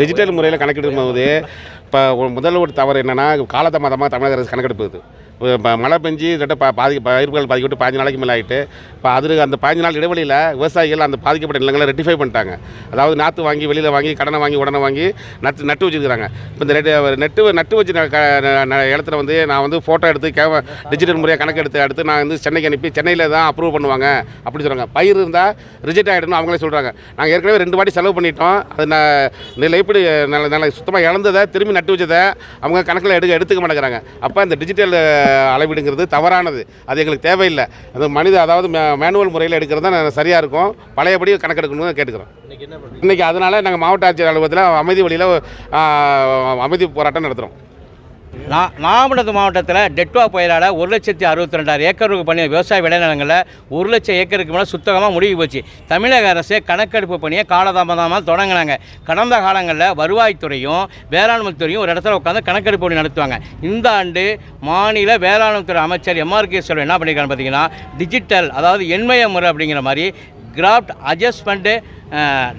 Digital முறையில் கணக்கெடுக்கும் போது இப்போ முதல்ல ஒரு தவறு என்னென்னா காலதாமதமாக தமிழக அரசு கணக்கெடுப்புது இப்போ மழை பெஞ்சு கிட்ட பா பாதி பயிர்கள் பாதிக்கப்பட்டு பாஞ்சு நாளைக்கு மேலே ஆகிட்டு இப்போ அது அந்த பாஞ்சு நாள் இடைவெளியில் விவசாயிகள் அந்த பாதிக்கப்பட்ட நிலங்களை ரெட்டிஃபை பண்ணிட்டாங்க. அதாவது நாற்று வாங்கி வெளியில் வாங்கி கடனை வாங்கி உடனே வாங்கி நட்டு நட்டு வச்சுருக்கிறாங்க. இப்போ இந்த நெட்டு நட்டு நட்டு வச்சு இடத்துல வந்து நான் வந்து ஃபோட்டோ எடுத்து கே டிஜிட்டல் முறையாக கணக்கு எடுத்து எடுத்து நான் வந்து சென்னைக்கு அனுப்பி சென்னையில் தான் அப்ரூவ் பண்ணுவாங்க அப்படின்னு சொல்கிறாங்க பயிர் இருந்தால் ரிஜெக்ட் ஆகிடும்னு அவங்களே சொல்கிறாங்க நாங்கள் ஏற்கனவே ரெண்டு வாட்டி செலவு பண்ணிட்டோம். அது நான் இதில் எப்படி நல்ல நல்ல சுத்தமாக இழந்ததை திரும்பி நட்டு வச்சதை அவங்க கணக்கில் எடுக்க எடுத்துக்க மாட்டேங்கிறாங்க. அப்போ இந்த டிஜிட்டல் அளவீடுங்கிறது தவறானது. அது எங்களுக்கு தேவையில்லை. அது மனித அதாவது மேனுவல் முறையில் எடுக்கிறது தான் சரியாக இருக்கும். பழையபடி கணக்கெடுக்கணும்னு கேட்டுக்கிறோம். இன்றைக்கி அதனால் நாங்கள் மாவட்ட ஆட்சியர் அலுவலகத்தில் அமைதி வழியில் அமைதி போராட்டம் நடத்துகிறோம் நா மாவட்டத்தில் டெட்வா புயலால் ஒரு லட்சத்தி அறுபத்தி ரெண்டாயிரம் ஏக்கருக்கு பண்ணி விவசாய விளைநிலங்களில் ஒரு லட்சம் ஏக்கருக்கு மேலே சுத்தமாக முடிவு போச்சு. தமிழக அரசு கணக்கெடுப்பு பணியை காலதாமதமாக தொடங்கினாங்க. கடந்த காலங்களில் வருவாய்த்துறையும் வேளாண்மை துறையும் ஒரு இடத்துல உட்காந்து கணக்கெடுப்பு பணி நடத்துவாங்க. இந்த ஆண்டு மாநில வேளாண்மைத்துறை அமைச்சர் எம்ஆர்கே செல்வம் என்ன பண்ணியிருக்காங்க பார்த்தீங்கன்னா டிஜிட்டல் அதாவது எண்மய முறை அப்படிங்கிற மாதிரி கிராஃப்ட் அட்ஜஸ்ட்மெண்ட்டு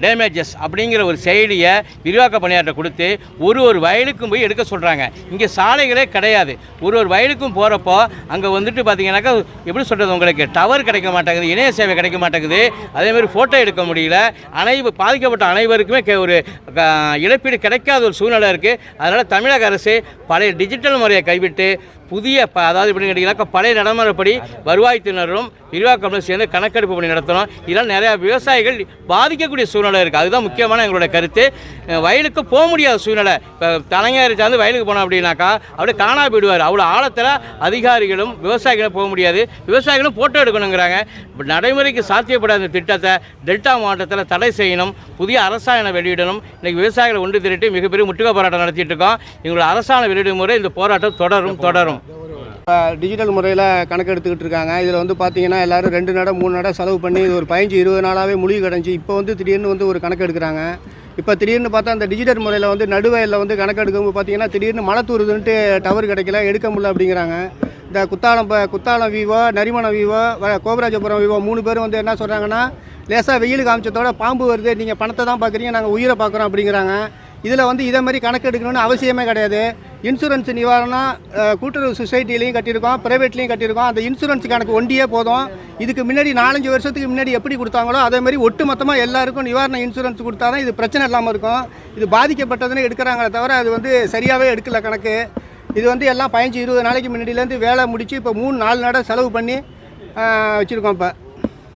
டேமேஜஸ் அப்படிங்கிற ஒரு செயலியை விரிவாக்க பணியாற்ற கொடுத்து ஒரு ஒரு வயலுக்கும் போய் எடுக்க சொல்கிறாங்க இங்கே சாலைகளே கிடையாது. ஒரு ஒரு வயலுக்கும் போகிறப்போ அங்கே வந்துட்டு பார்த்தீங்கன்னாக்கா எப்படி சொல்கிறது உங்களுக்கு? டவர் கிடைக்க மாட்டேங்குது இணைய சேவை கிடைக்க மாட்டேங்குது. அதேமாதிரி ஃபோட்டோ எடுக்க முடியல. அனைவு பாதிக்கப்பட்ட அனைவருக்குமே ஒரு க- இழப்பீடு கிடைக்காத ஒரு சூழ்நிலை இருக்குது அதனால் தமிழக அரசு பழைய டிஜிட்டல் முறையை கைவிட்டு புதிய ப அதாவது இப்படி கேட்டிங்கன்னாக்கா பழைய நடைமுறைப்படி வருவாய்த்தினரும் விரிவாக்கம் சேர்ந்து கணக்கெடுப்பு பண்ணி நடத்தணும். இதெல்லாம் நிறையா விவசாயிகள் பாதிக்கக்கூடிய சூழ்நிலை இருக்குது அதுதான் முக்கியமான எங்களோட கருத்து. வயலுக்கு போக முடியாத சூழ்நிலை. இப்போ தலைஞர் சார்ந்து வயலுக்கு போனோம் அப்படின்னாக்கா அப்படியே காணா போயிடுவார். அவ்வளோ ஆழத்தில் அதிகாரிகளும் விவசாயிகளும் போக முடியாது. விவசாயிகளும் ஃபோட்டோ எடுக்கணுங்கிறாங்க. நடைமுறைக்கு சாத்தியப்படாத இந்த திட்டத்தை டெல்டா மாவட்டத்தில் தடை செய்யணும். புதிய அரசாணை வெளியிடணும். இன்றைக்கி விவசாயிகளை ஒன்று திரட்டி மிகப்பெரிய முட்டுக போராட்டம் நடத்திட்டு இருக்கோம். எங்களோட அரசாணை வெளியிடும் முறை இந்த போராட்டம் தொடரும் தொடரும். இப்போ டிஜிட்டல் முறையில் கணக்கு எடுத்துக்கிட்டு இருக்காங்க. இதில் வந்து பார்த்தீங்கன்னா எல்லாரும் ரெண்டு நட மூணு நட செலவு பண்ணி இது ஒரு பதினஞ்சு இருபது நாளாகவே முழுகி கிடஞ்சி. இப்போ வந்து திடீர்னு வந்து ஒரு கணக்கு எடுக்கிறாங்க. இப்போ திடீர்னு பார்த்தா அந்த டிஜிட்டல் முறையில் வந்து நடுவயலில் வந்து கணக்கு எடுக்கும்போது பார்த்தீங்கன்னா திடீர்னு மழை தூருதுன்ட்டு டவர் கிடைக்கல எடுக்க முடியல அப்படிங்கிறாங்க. இந்த குத்தாலம் குத்தாலம் விவோ நரிமணம் விவோ வ- கோபராஜபுரம் விவோ மூணு பேரும் வந்து என்ன சொல்கிறாங்கன்னா லேசாக வெயில் காமிச்சதோட பாம்பு வருது நீங்கள் பணத்தை தான் பார்க்குறீங்க நாங்கள் உயிரை பார்க்குறோம் அப்படிங்கிறாங்க. இதில் வந்து இதே மாதிரி கணக்கு எடுக்கணும்னு அவசியமே கிடையாது. இன்சூரன்ஸ் நிவாரணம் கூட்டுறவு சொசைட்டிலையும் கட்டியிருக்கோம் ப்ரைவேட்லேயும் கட்டியிருக்கோம். அந்த இன்சூரன்ஸ் கணக்கு ஒண்டியே போதும். இதுக்கு முன்னாடி நாலஞ்சு வருஷத்துக்கு முன்னாடி எப்படி கொடுத்தாங்களோ அதே மாதிரி ஒட்டு மொத்தமாக எல்லாருக்கும் நிவாரண இன்சூரன்ஸ் கொடுத்தா தான் இது பிரச்சனை இல்லாமல் இருக்கும். இது பாதிக்கப்பட்டதுன்னு எடுக்கிறாங்களே தவிர அது வந்து சரியாகவே எடுக்கல கணக்கு. இது வந்து எல்லாம் பதினஞ்சு இருபது நாளைக்கு முன்னாடியிலேருந்து வேலை முடித்து இப்போ மூணு நாலு நட செலவு பண்ணி வச்சுருக்கோம் இப்போ.